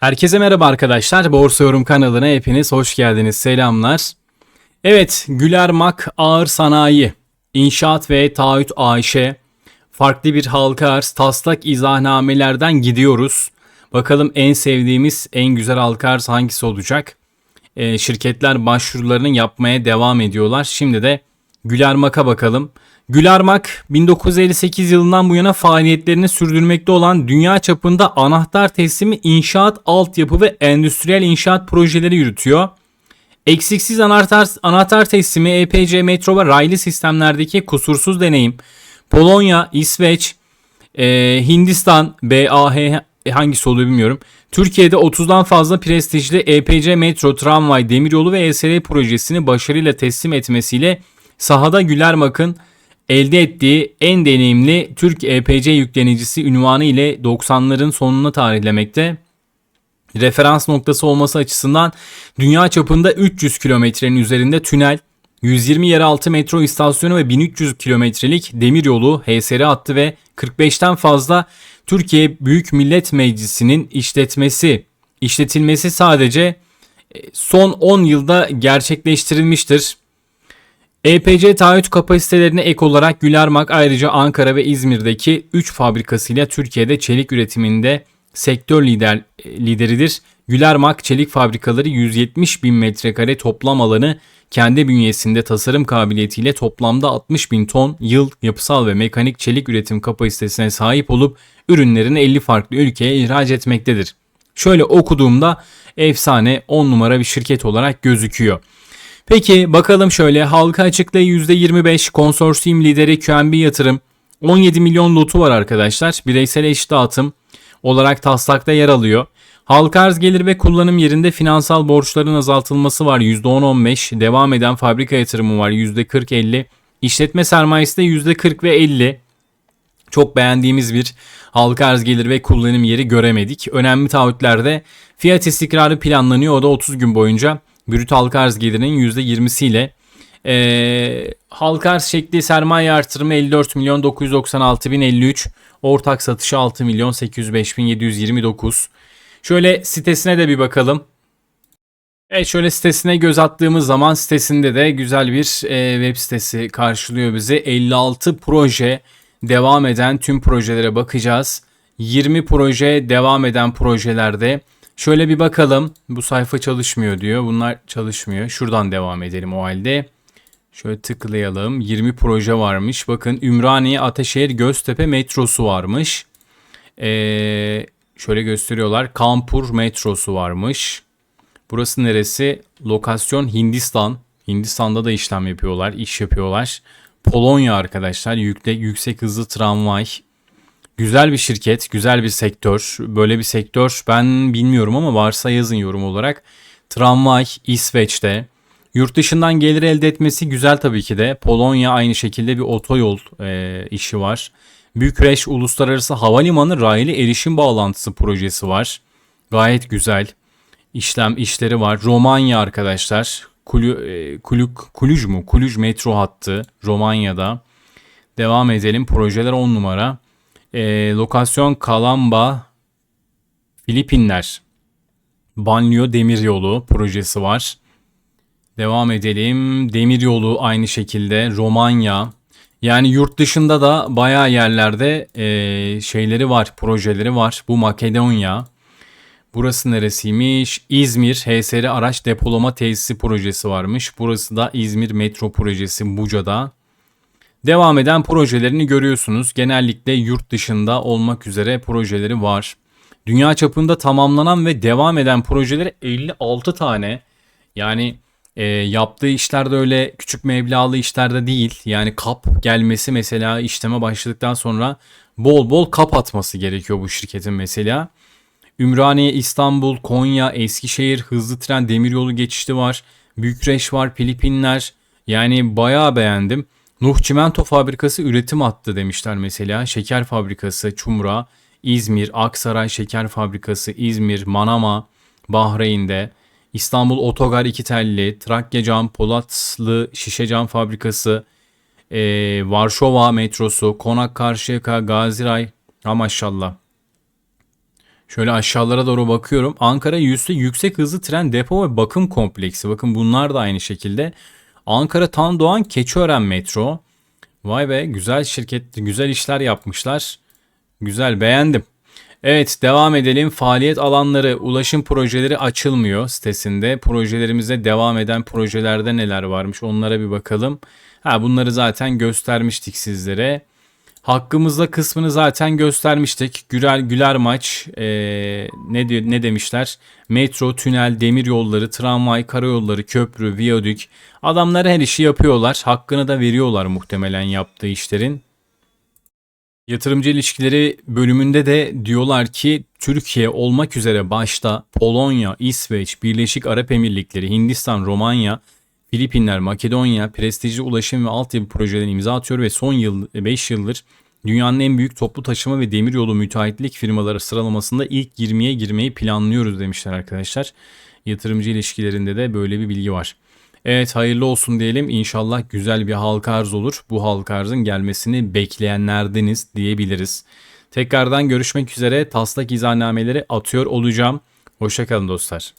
Herkese merhaba arkadaşlar. Borsa Yorum kanalına hepiniz hoş geldiniz. Selamlar. Evet, Güler Mak Ağır Sanayi, İnşaat ve Taahhüt AŞ, farklı bir halka arz taslak izahnamelerden gidiyoruz. Bakalım en sevdiğimiz, en güzel halka arz hangisi olacak? Ee, şirketler başvurularını yapmaya devam ediyorlar. Şimdi de Güler Mak'a bakalım. Gülermak 1958 yılından bu yana faaliyetlerini sürdürmekte olan dünya çapında anahtar teslimi inşaat, altyapı ve endüstriyel inşaat projeleri yürütüyor. Eksiksiz anahtar, anahtar teslimi EPC, metro ve raylı sistemlerdeki kusursuz deneyim Polonya, İsveç, e, Hindistan, BAH hangisi oluyor bilmiyorum. Türkiye'de 30'dan fazla prestijli EPC, metro, tramvay, demiryolu ve ESR projesini başarıyla teslim etmesiyle sahada Gülermak'ın elde ettiği en deneyimli Türk EPC yüklenicisi ünvanı ile 90'ların sonuna tarihlemekte. Referans noktası olması açısından dünya çapında 300 kilometrenin üzerinde tünel, 120 yeraltı metro istasyonu ve 1300 kilometrelik demiryolu HSR hattı ve 45'ten fazla Türkiye Büyük Millet Meclisi'nin işletmesi, işletilmesi sadece e, son 10 yılda gerçekleştirilmiştir. EPC taahhüt kapasitelerine ek olarak Gülermak ayrıca Ankara ve İzmir'deki 3 fabrikasıyla Türkiye'de çelik üretiminde sektör lider lideridir. Gülermak çelik fabrikaları 170 bin metrekare toplam alanı kendi bünyesinde tasarım kabiliyetiyle toplamda 60 bin ton yıl yapısal ve mekanik çelik üretim kapasitesine sahip olup ürünlerini 50 farklı ülkeye ihraç etmektedir. Şöyle okuduğumda efsane 10 numara bir şirket olarak gözüküyor. Peki bakalım şöyle halka açıkta %25 konsorsiyum lideri QNB yatırım 17 milyon lotu var arkadaşlar. Bireysel eş dağıtım olarak taslakta yer alıyor. Halka arz gelir ve kullanım yerinde finansal borçların azaltılması var %10-15. Devam eden fabrika yatırımı var %40-50. İşletme sermayesi de %40 ve 50. Çok beğendiğimiz bir halka arz gelir ve kullanım yeri göremedik. Önemli taahhütlerde fiyat istikrarı planlanıyor. O da 30 gün boyunca brüt halka arz gelirinin %20'siyle e, halka arz şekli sermaye artırımı 54 milyon 996 bin 53 ortak satışı 6 milyon 805 bin 729 şöyle sitesine de bir bakalım. Evet şöyle sitesine göz attığımız zaman sitesinde de güzel bir e, web sitesi karşılıyor bizi. 56 proje devam eden tüm projelere bakacağız 20 proje devam eden projelerde Şöyle bir bakalım. Bu sayfa çalışmıyor diyor. Bunlar çalışmıyor. Şuradan devam edelim o halde. Şöyle tıklayalım. 20 proje varmış. Bakın Ümraniye, Ateşehir, Göztepe metrosu varmış. Ee, şöyle gösteriyorlar. Kampur metrosu varmış. Burası neresi? Lokasyon Hindistan. Hindistan'da da işlem yapıyorlar, iş yapıyorlar. Polonya arkadaşlar. Yükle, yüksek hızlı tramvay. Güzel bir şirket, güzel bir sektör. Böyle bir sektör ben bilmiyorum ama varsa yazın yorum olarak. Tramvay İsveç'te. Yurt dışından gelir elde etmesi güzel tabii ki de. Polonya aynı şekilde bir otoyol e, işi var. Bükreş Uluslararası Havalimanı raylı erişim bağlantısı projesi var. Gayet güzel. İşlem işleri var. Romanya arkadaşlar. Kulu, e, Kuluk, Kuluj mu? Kuluj metro hattı Romanya'da. Devam edelim. Projeler 10 numara. E, lokasyon Kalamba, Filipinler. Banliyö Demiryolu projesi var. Devam edelim. Demiryolu aynı şekilde. Romanya. Yani yurt dışında da bayağı yerlerde e, şeyleri var, projeleri var. Bu Makedonya. Burası neresiymiş? İzmir HSR araç depolama tesisi projesi varmış. Burası da İzmir metro projesi Buca'da. Devam eden projelerini görüyorsunuz. Genellikle yurt dışında olmak üzere projeleri var. Dünya çapında tamamlanan ve devam eden projeleri 56 tane. Yani e, yaptığı işlerde öyle küçük meblağlı işlerde değil. Yani kap gelmesi mesela işleme başladıktan sonra bol bol kap atması gerekiyor bu şirketin mesela. Ümraniye, İstanbul, Konya, Eskişehir, hızlı tren demiryolu geçişi var. Bükreş var, Filipinler. Yani bayağı beğendim. Nuh Çimento Fabrikası üretim attı demişler mesela. Şeker Fabrikası Çumra, İzmir, Aksaray Şeker Fabrikası İzmir, Manama, Bahreyn'de, İstanbul Otogar İki Telli, Trakya Cam, Polatlı Şişe Cam Fabrikası, ee, Varşova metrosu, Konak Karşıyaka, Gaziray, ha maşallah. Şöyle aşağılara doğru bakıyorum. Ankara Yüzde Yüksek Hızlı Tren Depo ve Bakım Kompleksi. Bakın bunlar da aynı şekilde. Ankara Tan Doğan Keçiören Metro. Vay be güzel şirket, güzel işler yapmışlar. Güzel beğendim. Evet devam edelim. Faaliyet alanları, ulaşım projeleri açılmıyor sitesinde. Projelerimizde devam eden projelerde neler varmış onlara bir bakalım. Ha bunları zaten göstermiştik sizlere. Hakkımızda kısmını zaten göstermiştik. Güler Güler maç ee, ne diyor ne demişler? Metro, tünel, demir yolları, tramvay, karayolları, köprü, viyadük. Adamlar her işi yapıyorlar. Hakkını da veriyorlar muhtemelen yaptığı işlerin. Yatırımcı ilişkileri bölümünde de diyorlar ki Türkiye olmak üzere başta Polonya, İsveç, Birleşik Arap Emirlikleri, Hindistan, Romanya, Filipinler, Makedonya prestijli ulaşım ve altyapı projelerine imza atıyor ve son yıl 5 yıldır dünyanın en büyük toplu taşıma ve demiryolu müteahhitlik firmaları sıralamasında ilk 20'ye girmeyi planlıyoruz demişler arkadaşlar. Yatırımcı ilişkilerinde de böyle bir bilgi var. Evet hayırlı olsun diyelim. İnşallah güzel bir halka arz olur. Bu halka arzın gelmesini bekleyenlerdeniz diyebiliriz. Tekrardan görüşmek üzere. Taslak izahnnameleri atıyor olacağım. Hoşçakalın dostlar.